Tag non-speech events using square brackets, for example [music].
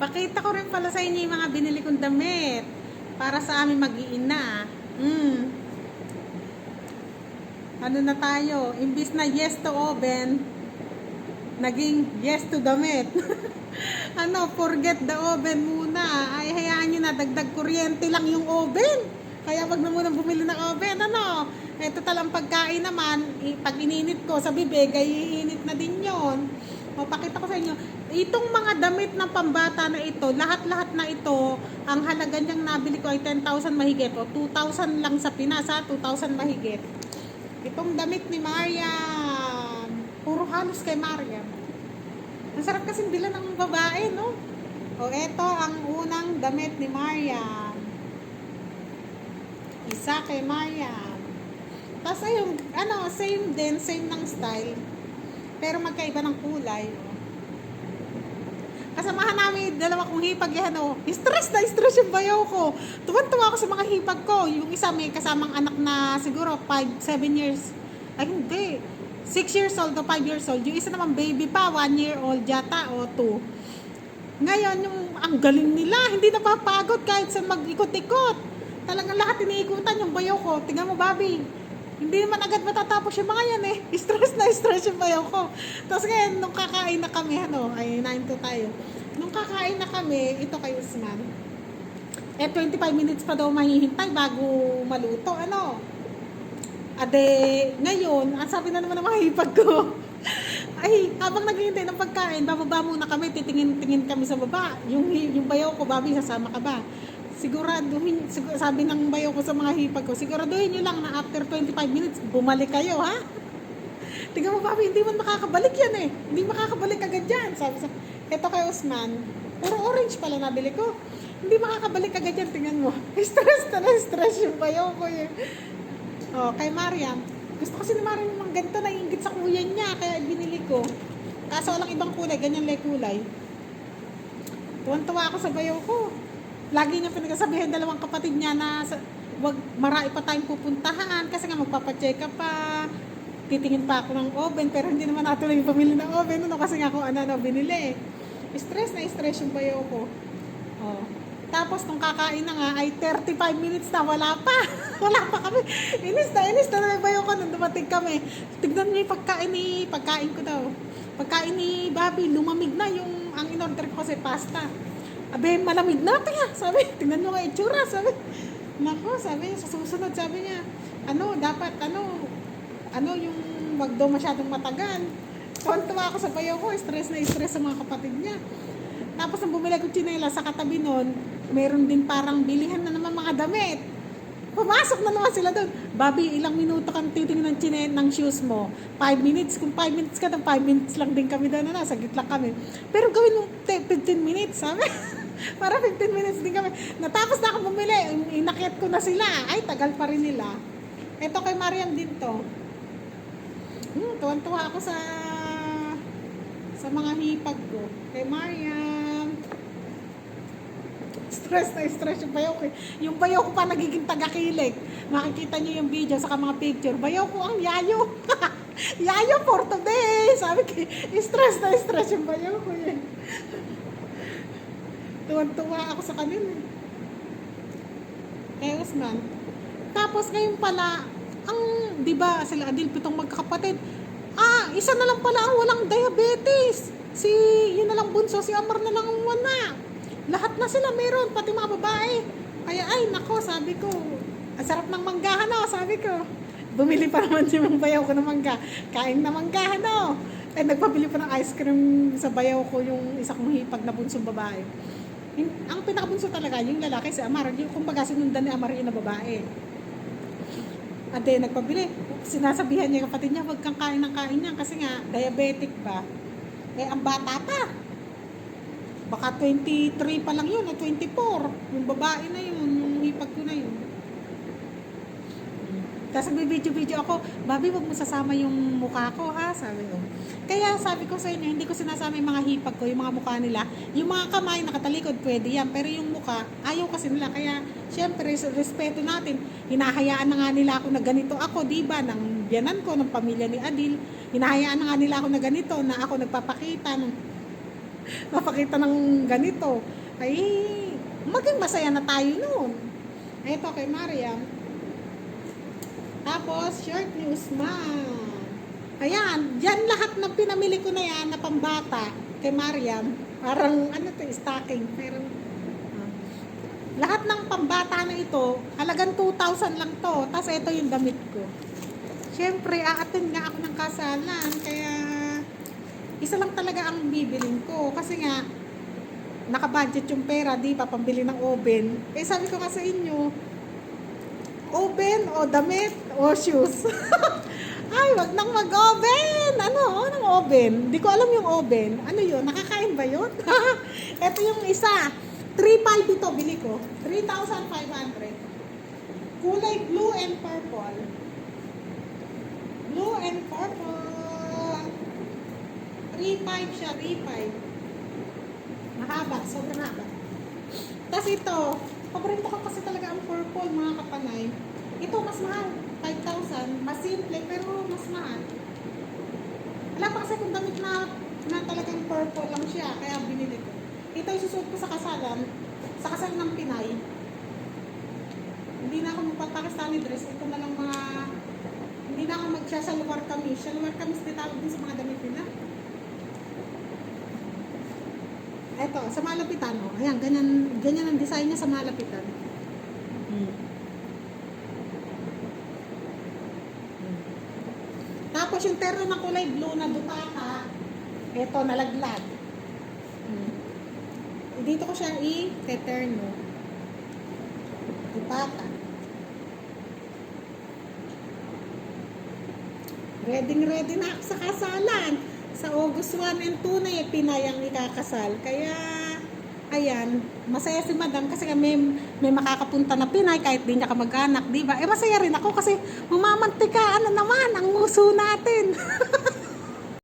Pakita ko rin pala sa inyo yung mga binili kong damit. Para sa aming mag-iina. Mm. Ano na tayo? Imbis na yes to oven, naging yes to damit. [laughs] ano, forget the oven muna. Ay, hayaan nyo na, dagdag kuryente lang yung oven. Kaya wag na muna bumili ng oven. Ano? Ito talang pagkain naman, pag ininit ko sa bibig, ay iinit na din yon. O, pakita ko sa inyo. Itong mga damit ng pambata na ito, lahat-lahat na ito, ang halaga niyang nabili ko ay 10,000 mahigit. O, 2,000 lang sa Pinas, ha? 2,000 mahigit. Itong damit ni Mariam. Puro halos kay Mariam. Ang sarap kasing bilan ng babae, no? O, eto ang unang damit ni Mariam. Isa kay Mariam. Tapos ayun, ano, same din, same ng style. Pero magkaiba ng kulay. Kasamahan namin dalawa kong hipag yan, oh. Stress na stress yung bayaw ko. Tuwan-tuwa ako sa mga hipag ko. Yung isa may kasamang anak na siguro 5, 7 years. Ay hindi. 6 years old o 5 years old. Yung isa naman baby pa, 1 year old yata o 2. Ngayon, yung ang galing nila, hindi napapagod kahit sa mag-ikot-ikot. Talagang lahat iniikutan yung bayaw ko. Tingnan mo, Bobby. Hindi naman agad matatapos yung mga yan eh. [laughs] Stress na stress yung bayaw ko. Tapos ngayon, nung kakain na kami, ano, ay 9 to tayo. Nung kakain na kami, ito kay Usman. Eh, 25 minutes pa daw mahihintay bago maluto. Ano? Ade, ngayon, ang sabi na naman ng mga hipag ko, [laughs] ay, habang naghihintay ng pagkain, bababa muna kami, titingin-tingin kami sa baba. Yung, yung bayaw ko, babi, sasama ka ba? Siguraduhin, sigur, sabi ng bayaw ko sa mga hipag ko, siguraduhin nyo lang na after 25 minutes, bumalik kayo, ha? [laughs] Tingnan mo, Bobby, hindi man makakabalik yan eh. Hindi makakabalik agad yan. Sabi sa, eto kay Usman, puro orange pala nabili ko. Hindi makakabalik agad yan, tingnan mo. [laughs] Stress na na stress yung bayaw ko yun. Oh, kay Mariam, gusto kasi ni Mariam yung ganito, naiingit sa kuya niya, kaya binili ko. Kaso walang ibang kulay, ganyan lang kulay. Tuwan-tuwa ako sa bayaw ko. Lagi niya pinagsasabihin dalawang kapatid niya na sa, wag marami pa tayong pupuntahan kasi nga magpapacheck up pa. Titingin pa ako ng oven pero hindi naman natuloy yung pamili ng oven ano kasi nga kung ano ano binili. Stress na stress yung bayaw ko. Oh. Tapos nung kakain na nga ay 35 minutes na wala pa. [laughs] wala pa kami. Inis na inis na na yung bayaw ko nung dumating kami. Tignan niyo yung pagkain ni pagkain ko daw. Pagkain ni Bobby lumamig na yung ang in-order ko kasi pasta. Abe, malamig na kaya. Sabi, tingnan mo nga itsura. Sabi, nako, sabi niya, sa susunod, sabi niya, ano, dapat, ano, ano yung wag daw masyadong matagal. Tuwan-tuwa ako sa bayaw ko, stress na stress sa mga kapatid niya. Tapos nang bumili ko chinela sa katabi nun, meron din parang bilihan na naman mga damit. Pumasok na naman sila doon. Bobby, ilang minuto kang titingin ng chine ng shoes mo? 5 minutes. Kung 5 minutes ka, 5 minutes lang din kami doon. Ano, saglit lang kami. Pero gawin mo 15 minutes, sabi. [laughs] [laughs] Para 15 minutes din kami. Natapos na ako bumili. Inakyat ko na sila. Ay, tagal pa rin nila. Ito kay Mariam din to. Hmm, tuwan-tuwa ako sa sa mga hipag ko. Kay Mariam. Stress na stress yung bayaw ko. Yung bayaw ko pa nagiging tagakilig. Makikita niyo yung video sa mga picture. Bayaw ko ang yayo. [laughs] yayo for today. Sabi ko, stress na stress yung bayaw ko. Eh. Tuwan-tuwa ako sa kanila. Eh, Usman. Tapos ngayon pala, ang, di ba, sila Adil, pitong magkakapatid. Ah, isa na lang pala ang walang diabetes. Si, yun na lang bunso, si Amar na lang ang wala. Lahat na sila meron, pati mga babae. Kaya, ay, nako, sabi ko, ang sarap ng manggahan, no, sabi ko. Bumili pa naman si Mang Bayaw ko ng mangga. Kain na manggahan, no. Eh, nagpabili pa ng ice cream sa bayaw ko yung isa kong hipag na bunsong babae. Ang pinakabunso talaga, yung lalaki si Amar. Yung, kumbaga, sinundan ni Amar yung na babae. Ate, nagpabili. Sinasabihan niya kapatid niya, huwag kang kain ng kain niya kasi nga, diabetic ba? Eh, ang bata pa. Baka 23 pa lang yun, o 24. Yung babae na yun, yung hipag ko na yun. Tapos video-video ako, Babi, wag mo sasama yung mukha ko ha, sabi ko. Kaya sabi ko sa inyo, hindi ko sinasama yung mga hipag ko, yung mga mukha nila. Yung mga kamay, nakatalikod, pwede yan. Pero yung mukha, ayaw kasi nila. Kaya, syempre, respeto natin, hinahayaan na nga nila ako na ganito ako, di ba, ng biyanan ko, ng pamilya ni Adil. Hinahayaan na nga nila ako na ganito, na ako nagpapakita. Ng... [laughs] mapakita ng ganito. Ay, maging masaya na tayo noon. Ito kay Mariam. Tapos, short news man. Ayan, yan lahat ng pinamili ko na yan na pambata kay Mariam. Parang, ano to, stocking. Pero, ah. lahat ng pambata na ito, halagang 2,000 lang to. Tapos ito yung damit ko. Siyempre, aatin nga ako ng kasalan. Kaya, isa lang talaga ang bibilin ko. Kasi nga, nakabudget yung pera, di pa, pambili ng oven. Eh, sabi ko nga sa inyo, oven o damit o shoes. [laughs] Ay, wag nang mag-oven. Ano? Anong oven? Hindi ko alam yung oven. Ano yun? Nakakain ba yun? [laughs] Ito yung isa. 3.5 ito, bili ko. 3,500. Kulay blue and purple. Blue and purple. 3.5 siya, 3.5. Mahaba, sobrang haba. Tapos ito, paborito ko kasi talaga ang purple, kapanay. Ito, mas mahal. 5,000. Mas simple, pero mas mahal. Wala pa kasi kung damit na, na talagang purple lang siya, kaya binili ko. Ito isusuot ko sa kasalan, sa kasal ng Pinay. Hindi na ako magpapakistani dress. Ito na lang mga, hindi na ako magsashalwar kamis. Shalwar kamis din tawag din sa mga damit nila. Eto, sa malapitan, oh. Ayan, ganyan, ganyan ang design niya sa malapitan. Hmm. Tapos yung terno ng kulay blue na dupaka, eto, nalaglag. Hmm. Dito ko siya i-terno. Dupaka. Ready ready na ako sa kasalan. Sa August 1 and 2 na eh, Pinay ang ikakasal. Kaya, ayan, masaya si Madam kasi may, may makakapunta na Pinay kahit di niya kamag-anak, di ba? Eh, masaya rin ako kasi mamamantikaan na naman ang muso natin. [laughs]